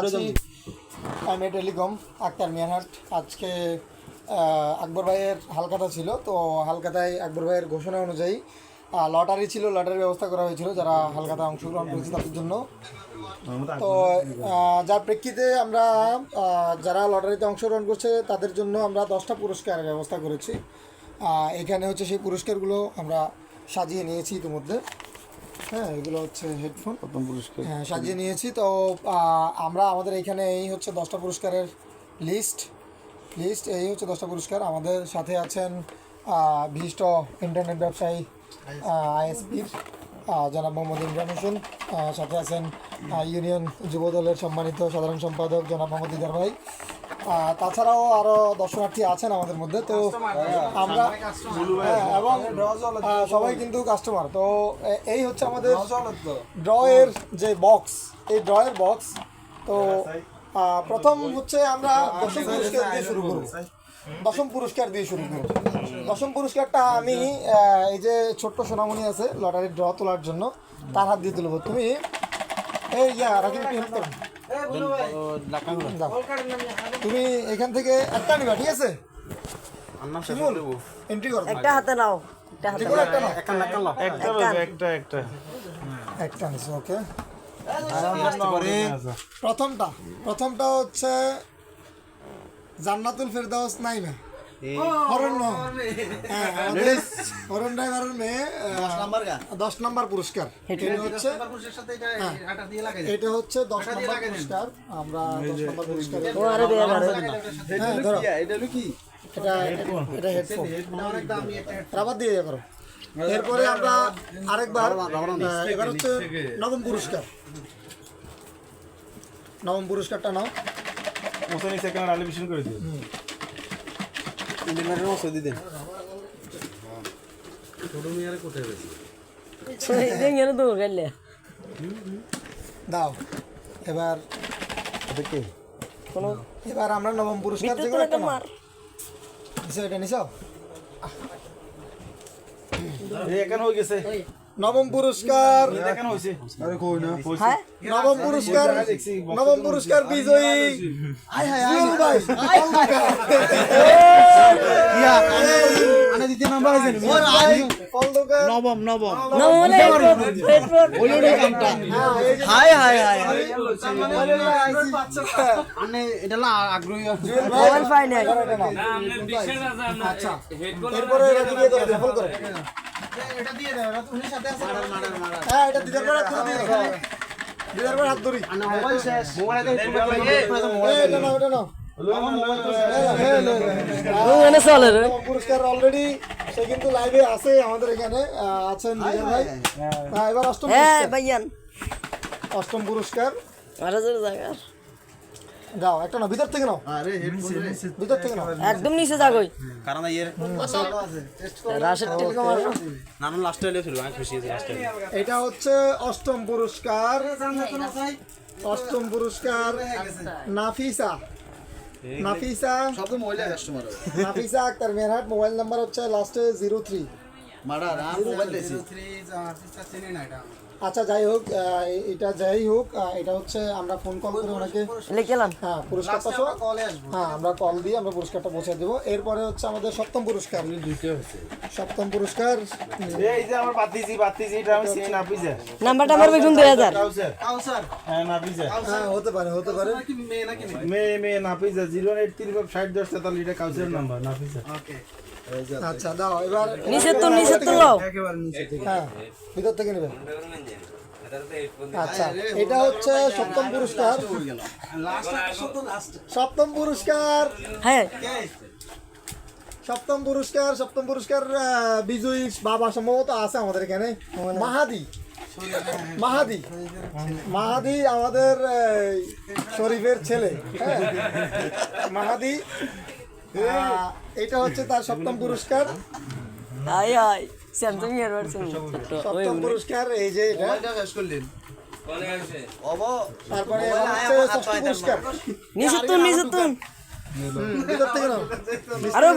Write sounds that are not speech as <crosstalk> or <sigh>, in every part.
আছি। আমি টেলিকম আক্তার মিয়ানহাট আজকে আকবর ভাইয়ের হালকাতা ছিল তো হালকাতায় আকবর ভাইয়ের ঘোষণা অনুযায়ী লটারি ছিল লটারির ব্যবস্থা করা হয়েছিল যারা হালকাতা অংশগ্রহণ করেছে তাদের জন্য। তো যার প্রেক্ষিতে আমরা যারা লটারিতে অংশগ্রহণ করছে তাদের জন্য আমরা দশটা পুরস্কারের ব্যবস্থা করেছি। এখানে হচ্ছে সেই পুরস্কারগুলো আমরা সাজিয়ে নিয়েছি ইতিমধ্যে। হ্যাঁ এগুলো হচ্ছে হেডফোন প্রথম পুরস্কার। হ্যাঁ সাজিয়ে নিয়েছি। তো আমরা আমাদের এখানে এই হচ্ছে দশটা পুরস্কারের লিস্ট লিস্ট এই হচ্ছে দশটা পুরস্কার। আমাদের সাথে আছেন বিশিষ্ট ইন্টারনেট ব্যবসায়ী আইএসপির জনাব মোহাম্মদ ইমরান হোসেন। সাথে আছেন ইউনিয়ন যুব দলের সম্মানিত সাধারণ সম্পাদক জনাব মোহাম্মদ দিদার ভাই। তাছাড়াও আরও দর্শনার্থী আছেন আমাদের মধ্যে তো আমরা হ্যাঁ, এবং সবাই কিন্তু কাস্টমার তো এই হচ্ছে আমাদের ড্রয়ের যে বক্স এই ড্রয়ের বক্স তো প্রথম হচ্ছে আমরা দশম পুরস্কার দিয়ে শুরু করব। দশম পুরস্কার দিয়ে শুরু করব। দশম পুরস্কারটা আমি এই যে ছোট্ট সোনামণি আছে লটারির ড্র তোলার জন্য তার হাত দিয়ে তুলব। তুমি এই ইয়া রাকিব একটু হেল্প করুন। তুমি এখান থেকে একটা নিবা ঠিক আছে? এন্ট্রি করো একটা হাতে নাও একটা হাতে একটা নাও। একটা একটা একটা একটা নিছো ওকে। প্রথমটা প্রথমটা হচ্ছে জান্নাতুল ফেরদাউস নাইমা। হরণ্য হ্যাঁ ড্রাইভারের মেয়ে দশ নম্বর পুরস্কার। এটা হচ্ছে হ্যাঁ, এটা হচ্ছে দশ নম্বর পুরস্কার। আমরা দশ নম্বর পুরস্কার ও আরে বিয়ে করে হ্যাঁ ধরো। এটা এটা হেডফোন। রাবার দিয়ে করো এরপরে আমরা আরেকবার এবার হচ্ছে নবম পুরস্কার। নবম পুরস্কারটা নাও। মোসানি সেকেন্ড আলিভিশন করে দিও। দেখে তো গেলে দাও এবার দেখে। কোনো এবার আমরা নবম পুরস্কার একটা মার এটা নিছো? এই হয়ে গেছে। নবম পুরস্কার। এখানে হইছে আরে কই না হ্যাঁ? নবম পুরস্কার নবম পুরস্কার বিজয়ী ভাই। নবম নবম না মানে হেডফোন হাই হাই হাই হ্যাঁ, এটা আগ্রহী মোবাইল পাই নাই আচ্ছা এরপরে এটা দিয়ে করো সফল করো হ্যাঁ এটা দিদার পর হাত দিয়ে দাও। দিদার পর হাত ধরি মোবাইল শেষ মোবাইল এই, এটা নাও এটা নাও ও এনে চলে রে পুরস্কার অলরেডি সে কিন্তু লাইভে আছে আমাদের এখানে আছেন ভাই। হ্যাঁ, এবার অষ্টম হ্যাঁ ভাইয়ান অষ্টম পুরস্কার। আরে জোরে জায়গা যাও একটা নাও ভিতর থেকে নাও। ভিতর থেকে নাও। একদম নিচে কারণ এর রাশের টেলিকম লাস্ট এলে ছিল আমি খুশি লাস্ট এটা হচ্ছে অষ্টম পুরস্কার। অষ্টম পুরস্কার নাফিসা। নাফিসা। সব তো মহিলা customer Nafisa Akter Merhat mobile number হচ্ছে লাস্টে জিরো থ্রি মারা রাম মোবাইল দিয়েছি আচ্ছা যাই হোক এটা যাই হোক এটা হচ্ছে আমরা ফোন কল করে ওনাকে লিখলাম হ্যাঁ পুরস্কারটা হ্যাঁ আমরা কল দিয়ে আমরা পুরস্কারটা পৌঁছে দেবো। এরপরে হচ্ছে আমাদের সপ্তম পুরস্কার। সপ্তম পুরস্কার এই যে আমার বাতিজি বাতিজি এটা আমি চিনি না পিজা নাম্বারটা আমার বেগুন দুই হাজার কাউসার। হ্যাঁ না পিজা হ্যাঁ হতে পারে হতে পারে। মেয়ে মেয়ে না পিজা জিরো এইট তিন ষাট দশ তেতাল্লিশ এটা কাউসার নাম্বার না পিজা আচ্ছা দাও এবার নিচে তো নিচে তো লও হ্যাঁ ভিতর থেকে নেবেন আচ্ছা এটা হচ্ছে সপ্তম পুরস্কার। সপ্তম পুরস্কার। হ্যাঁ। সপ্তম পুরস্কার সপ্তম পুরস্কার বিজয়ী বাবা সম্ভবত আছে আমাদের এখানে। মাহাদি। মাহাদি। মাহাদি আমাদের শরীফের ছেলে। হ্যাঁ। মাহাদি এটা হচ্ছে তার সপ্তম পুরস্কার। আই আই স্যামসাং এর ভার্সন সপ্তম পুরস্কার এই যে এটা। শেষ করলেন? তারপরে পুরস্কার। আরও।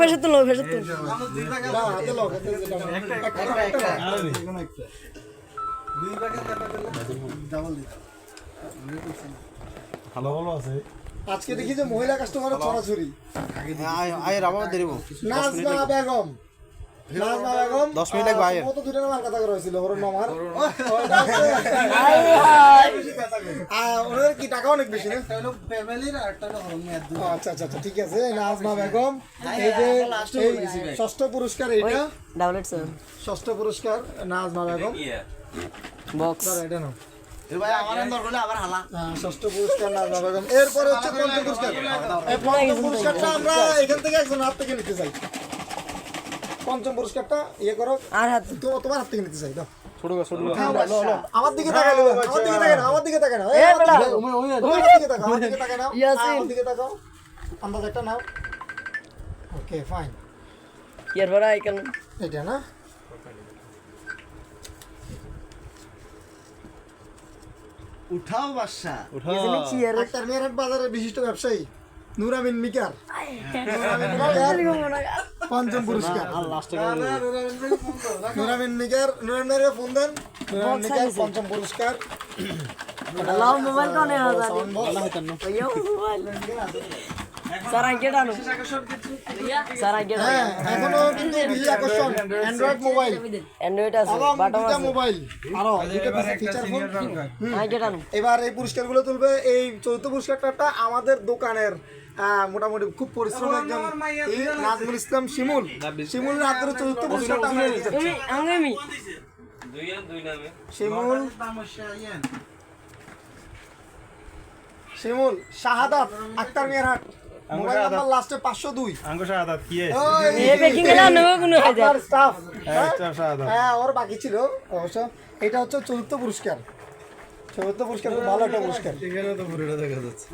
ভালো ভালো আছে। আজকে দেখি যে মহিলা কাস্টমারের ছড়াছড়ি। আয়ের আবার দেরিব নাজমা বেগম। নাজমা বেগম। দশ মিনিট লাগবে আয়ের। কত দুটো নামার কথা করা হয়েছিল ওর নামার ওদের কি টাকা অনেক বেশি না? আচ্ছা আচ্ছা আচ্ছা ঠিক আছে। নাজমা বেগম এই যে ষষ্ঠ পুরস্কার এইটা। ডাবল এইট সেভেন ষষ্ঠ পুরস্কার নাজমা বেগম। বক্স এটা নাও। ভাই আমার দরকার হলে আবার হালা। হ্যাঁ, ষষ্ঠ পুরস্কার নাজমা বেগম এরপরে হচ্ছে পঞ্চম পুরস্কার। এই পঞ্চম পুরস্কারটা আমরা এখান থেকে একজন হাত থেকে নিতে চাই। পঞ্চম পুরস্কারটা ইয়ে করো। আর হাত তোমার হাত থেকে নিতে চাই দাও। ছোট গা, ছোট গা। হ্যাঁ, লো, লো, লো। আমার দিকে তাকাই আমার দিকে তাকাই আমার দিকে তাকাই আমার দিকে- তাকাও, আমার দিকে তাকাই নাও। ইয়াসিন। হ্যাঁ, আমার দিকে তাকাও। আন্দাজ একটা নাও। ওকে ফাইন এরপরে আইকেন এটা না? উঠাও বাসা চেয়ার ডাক্তার বাজারে বিশিষ্ট ব্যবসায়ী নুরামিন মিকার। পঞ্চম পুরস্কার। নুরামিন মিকার নুরামিন মিকার ফোন দেন। নুরামিন মিকার পঞ্চম পুরস্কার। <coughs> মোবাইল কোনে হ্যাঁ এখনও কিন্তু বিশেষ আকর্ষণ। অ্যান্ড্রয়েড মোবাইল অ্যান্ড্রয়েড আছে বাটন আছে। মোবাইল আরও। দুটো ফিচার ফোন আগে ডানো এবার এই পুরস্কারগুলো তুলবে এই চতুর্থ পুরস্কারটা আমাদের দোকানের মোটামুটি খুব পরিশ্রম একজন এই নাজমুল ইসলাম শিমুল। শিমুলের হাত ধরে চতুর্থ পুরস্কারটা আমরা আমি শিমুল। শিমুল শাহাদাত আক্তার মিয়ারহাট মোবাইল নাম্বার লাস্টে শাহাদাত কি আছে এ বেকিং স্টাফ স্টাফ হ্যাঁ ওর বাকি ছিল অবশ্য। এটা হচ্ছে চতুর্থ পুরস্কার। পুরস্কার খুব ভালো একটা পুরস্কার। এখানে তো পুরোটা দেখা যাচ্ছে।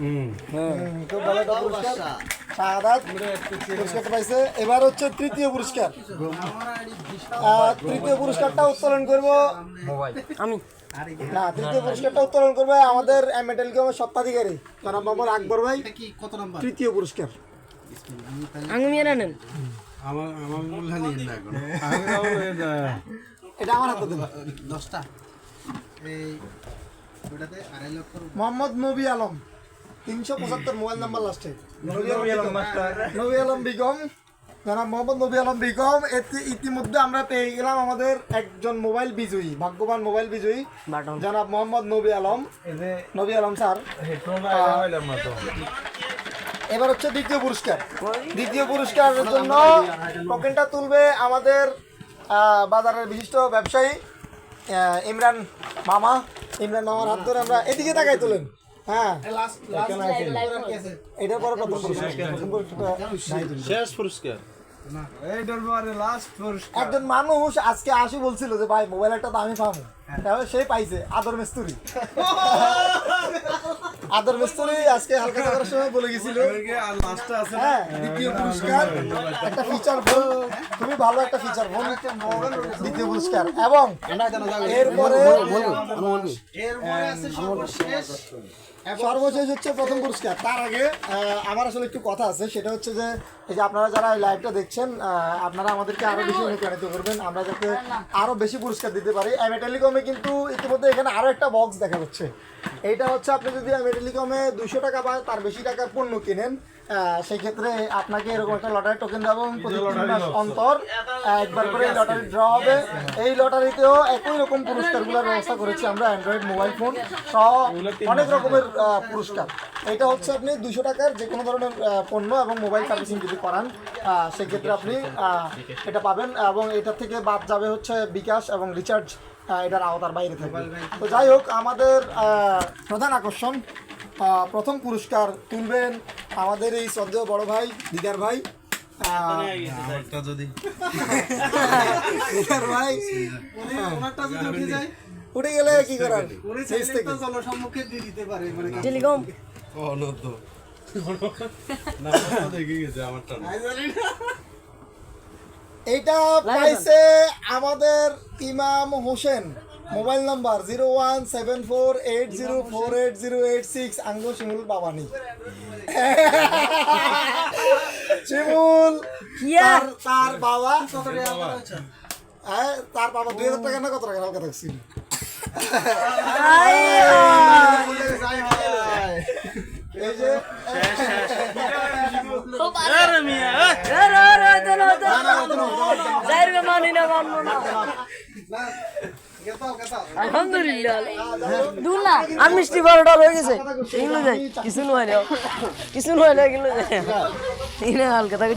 খুব ভালো একটা পুরস্কার। শাহাদাত পুরস্কারটা পাইছে। এবার হচ্ছে তৃতীয় পুরস্কার। তৃতীয় পুরস্কারটা উত্তোলন করব। আমি। না তৃতীয় পুরস্কারটা উত্তোলন করবে আমাদের মেটাল গেমের সত্ত্বাধিকারী জনাব মোহাম্মদ আকবর ভাই। তৃতীয় পুরস্কার। নেন। আমার আমার হানি না এখন। এটা আমার হাতে দেবে দশটা। এই মোহাম্মদ নবী আলম তিনশো পঁচাত্তর মোবাইল নাম্বার লাস্টে নবী আলম বেগম জনাব মোহাম্মদ নবী আলম বেগম এতে- ইতিমধ্যে আমরা পেয়ে গেলাম আমাদের একজন মোবাইল বিজয়ী ভাগ্যবান মোবাইল বিজয়ী জনাব মোহাম্মদ নবী আলম। নবী আলম স্যার। এবার হচ্ছে দ্বিতীয় পুরস্কার। দ্বিতীয় পুরস্কারের জন্য টোকেনটা তুলবে আমাদের আহ, বাজারের বিশিষ্ট ব্যবসায়ী আহ, ইমরান মামা। ইমরান আমার হাত ধরে আমরা এদিকে তাকাই তুলেন। হ্যাঁ। এটার পরে প্রথম। শেষ পুরস্কার। একজন মানুষ আজকে আসি বলছিল যে ভাই মোবাইল একটা দামি পাবো তাহলে সে পাইছে আদর মিস্তুরি। <laughs> আদর মিস্তুরি আজকে হালকা থাকার সময় বলে গেছিল। আছে হ্যাঁ দ্বিতীয় পুরস্কার। একটা ফিচার ফোন খুবই ভালো একটা ফিচার ফোন দ্বিতীয় পুরস্কার। এবং এরপরে সর্বশেষ। হচ্ছে প্রথম পুরস্কার। তার আগে আহ, আমার আসলে একটু কথা আছে। সেটা হচ্ছে যে এই যে আপনারা যারা এই লাইভটা দেখছেন আহ, আপনারা আমাদেরকে আরও বেশি অনুপ্রাণিত করবেন। আমরা যাতে আরও বেশি পুরস্কার দিতে পারি। এমএ টেলিকমে কিন্তু ইতিমধ্যে এখানে আরও একটা বক্স দেখা যাচ্ছে। এইটা হচ্ছে আপনি যদি আমি টেলিকমে দুশো টাকা বা তার বেশি টাকার পণ্য কিনেন। আহ, সেই ক্ষেত্রে আপনাকে এরকম একটা লটারি টোকেন দেবো এবং প্রতি তিন মাস অন্তর একবার করে লটারি ড্র হবে। এই লটারিতেও একই রকম পুরস্কারগুলোর ব্যবস্থা করেছি আমরা অ্যান্ড্রয়েড মোবাইল ফোন সহ অনেক রকমের পুরস্কার। এটা হচ্ছে আপনি দুশো টাকার যে কোনো ধরনের পণ্য এবং মোবাইল সার্ভিসিং যদি করান সেক্ষেত্রে আপনি এটা পাবেন এবং এটা থেকে বাদ যাবে হচ্ছে বিকাশ এবং রিচার্জ এটার আওতার বাইরে থাকবে তো যাই হোক আমাদের প্রধান আকর্ষণ প্রথম পুরস্কার তুলবেন আমাদের এই শ্রদ্ধেয় বড় ভাই দিদার ভাই আহ, যদি। দিদার ভাই উঠে গেলে কি করার? নিচ থেকে। টেলিকম। হলো তো না দেখে গেছে আমারটা এইটা পাইছে আমাদের Imam Hossain. Mobile number zero one seven four eight zero four eight zero eight six আঙ্গ শিমুল বাবানি। শিমুল কিয়া তার বাবা হ্যাঁ তার বাবা দুই হাজার টাকা না কত টাকা? হালকা থাকছিল এই যে আরে, আরে, হইতো না, হইতো না। যাইবে মানি না, মানবো না। আলহামদুলিল্লাহ। আর মিষ্টি বারোটা রয়ে গেছে। এগুলো যাই কিছু নয় কিছু নয় না এগুলো হালকা থাকে